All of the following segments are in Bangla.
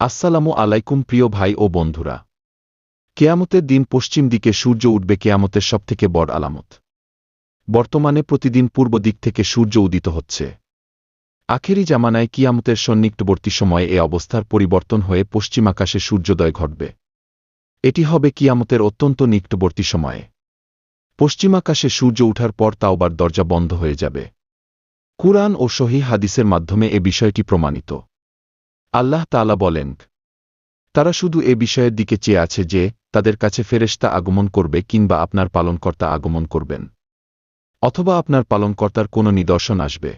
আসসালামু আলাইকুম প্রিয় ভাই ও বন্ধুরা। কেয়ামতের দিন পশ্চিম দিকে সূর্য উঠবে কেয়ামতের সবথেকে বড় আলামত। বর্তমানে প্রতিদিন পূর্ব দিক থেকে সূর্য উদিত হচ্ছে। আখেরি জামানায় কিয়ামতের সন্নিকটবর্তী সময়ে এ অবস্থার পরিবর্তন হয়ে পশ্চিম আকাশে সূর্যোদয় ঘটবে। এটি হবে কিয়ামতের অত্যন্ত নিকটবর্তী সময়ে। পশ্চিমাকাশে সূর্য উঠার পর তাওবার দরজা বন্ধ হয়ে যাবে। কুরআন ও সহি হাদিসের মাধ্যমে এ বিষয়টি প্রমাণিত। আল্লাহ তাআলা বলেন, তারা শুধু এ বিষয়ের দিকে চেয়ে আছে যে, তাদের কাছে ফেরেশতা আগমন করবে কিংবা আপনার পালনকর্তা আগমন করবেন, অথবা আপনার পালনকর্তার কোনো নিদর্শন আসবে।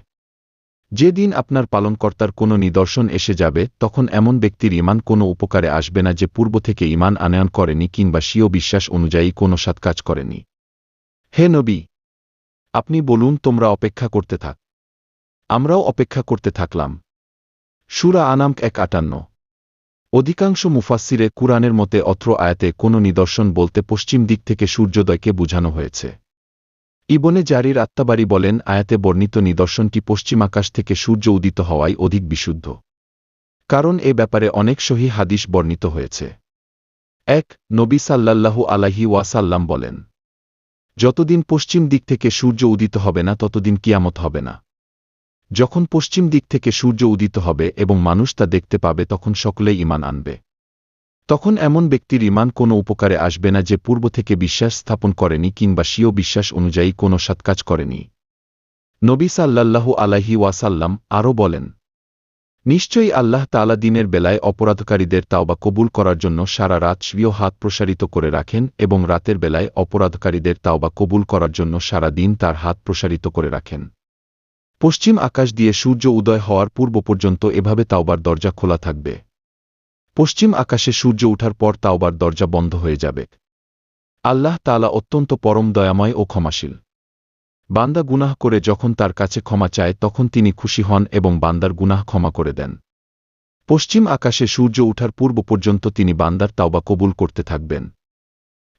যেদিন আপনার পালনকর্তার কোনো নিদর্শন এসে যাবে, তখন এমন ব্যক্তির ইমান কোনো উপকারে আসবে না যে পূর্ব থেকে ইমান আনয়ন করেনি কিংবা স্বীয় বিশ্বাস অনুযায়ী কোনো সৎকাজ করেনি। হে নবী, আপনি বলুন, তোমরা অপেক্ষা করতে থাক। আমরাও অপেক্ষা করতে থাকলাম। সুরা আনাম এক আটান্ন অধিকাংশ মুফাসিরে কুরআনের মতে অত্র আয়াতে কোনো নিদর্শন বলতে পশ্চিম দিক থেকে সূর্যোদয়কে বুঝানো হয়েছে। ইবনে জারির আত্মাবাড়ি বলেন, আয়াতে বর্ণিত নিদর্শনটি পশ্চিম আকাশ থেকে সূর্য উদিত হওয়াই অধিক বিশুদ্ধ। কারণ এ ব্যাপারে অনেক সহি হাদিস বর্ণিত হয়েছে। এক, নবী সাল্লাল্লাহু আলাহি ওয়াসাল্লাম বলেন, যতদিন পশ্চিম দিক থেকে সূর্য উদিত হবে না, ততদিন কিয়ামত হবে না। যখন পশ্চিম দিক থেকে সূর্য উদিত হবে এবং মানুষ তা দেখতে পাবে, তখন সকলেই ইমান আনবে। তখন এমন ব্যক্তির ইমান কোনো উপকারে আসবে না যে পূর্ব থেকে বিশ্বাস স্থাপন করেনি কিংবা স্বীয় বিশ্বাস অনুযায়ী কোনো সৎকাজ করেনি। নবী সাল্লাল্লাহু আলাহি ওয়াসাল্লাম আরও বলেন, নিশ্চয়ই আল্লাহ তালা দিনের বেলায় অপরাধকারীদের তাওবা কবুল করার জন্য সারা রাত স্বীয় হাত প্রসারিত করে রাখেন এবং রাতের বেলায় অপরাধকারীদের তাওবা কবুল করার জন্য সারা দিন তার হাত প্রসারিত করে রাখেন। পশ্চিম আকাশ দিয়ে সূর্য উদয় হওয়ার পূর্ব পর্যন্ত এভাবে তাওবার দরজা খোলা থাকবে। পশ্চিম আকাশে সূর্য উঠার পর তাওবার দরজা বন্ধ হয়ে যাবে। আল্লাহ তালা অত্যন্ত পরম দয়াময় ও ক্ষমাশীল। বান্দা গুনাহ করে যখন তার কাছে ক্ষমা চায়, তখন তিনি খুশি হন এবং বান্দার গুনাহ ক্ষমা করে দেন। পশ্চিম আকাশে সূর্য উঠার পূর্ব পর্যন্ত তিনি বান্দার তাওবা কবুল করতে থাকবেন।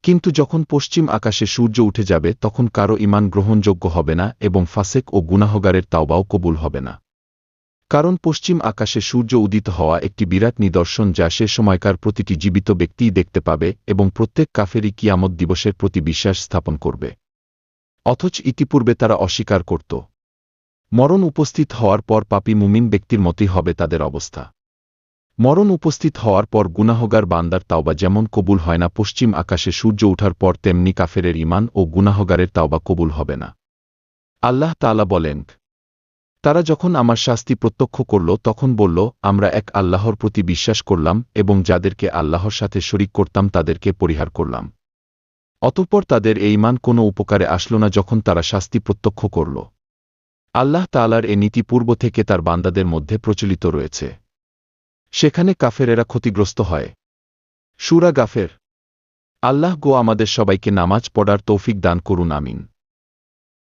কিন্তু যখন পশ্চিম আকাশে সূর্য উঠে যাবে, তখন কারও ইমান গ্রহণযোগ্য হবে না এবং ফাসেক ও গুনাহগারের তাওবাও কবুল হবে না। কারণ পশ্চিম আকাশে সূর্য উদিত হওয়া একটি বিরাট নিদর্শন যা সে সময়কার প্রতিটি জীবিত ব্যক্তিই দেখতে পাবে এবং প্রত্যেক কাফেরই কিয়ামত দিবসের প্রতি বিশ্বাস স্থাপন করবে। অথচ ইতিপূর্বে তারা অস্বীকার করত। মরণ উপস্থিত হওয়ার পর পাপি মুমিন ব্যক্তির মতই হবে তাদের অবস্থা। মরণ উপস্থিত হওয়ার পর গুনাহগার বান্দার তাওবা যেমন কবুল হয় না, পশ্চিম আকাশে সূর্য ওঠার পর তেমনি কাফেরের ইমান ও গুনাহগারের তাওবা কবুল হবে না। আল্লাহ তালা বলেন, তারা যখন আমার শাস্তি প্রত্যক্ষ করল, তখন বলল, আমরা এক আল্লাহর প্রতি বিশ্বাস করলাম এবং যাদেরকে আল্লাহর সাথে শরিক করতাম তাদেরকে পরিহার করলাম। অতঃপর তাদের এই মান কোনো উপকারে আসল না যখন তারা শাস্তি প্রত্যক্ষ করল। আল্লাহ তালার এ নীতি পূর্ব থেকে তার বান্দাদের মধ্যে প্রচলিত রয়েছে। সেখানে কাফেরেরা ক্ষতিগ্রস্ত হয়। সুরা গাফের। আল্লাহ গো আমাদের সবাইকে নামাজ পড়ার তৌফিক দান করুন, আমিন।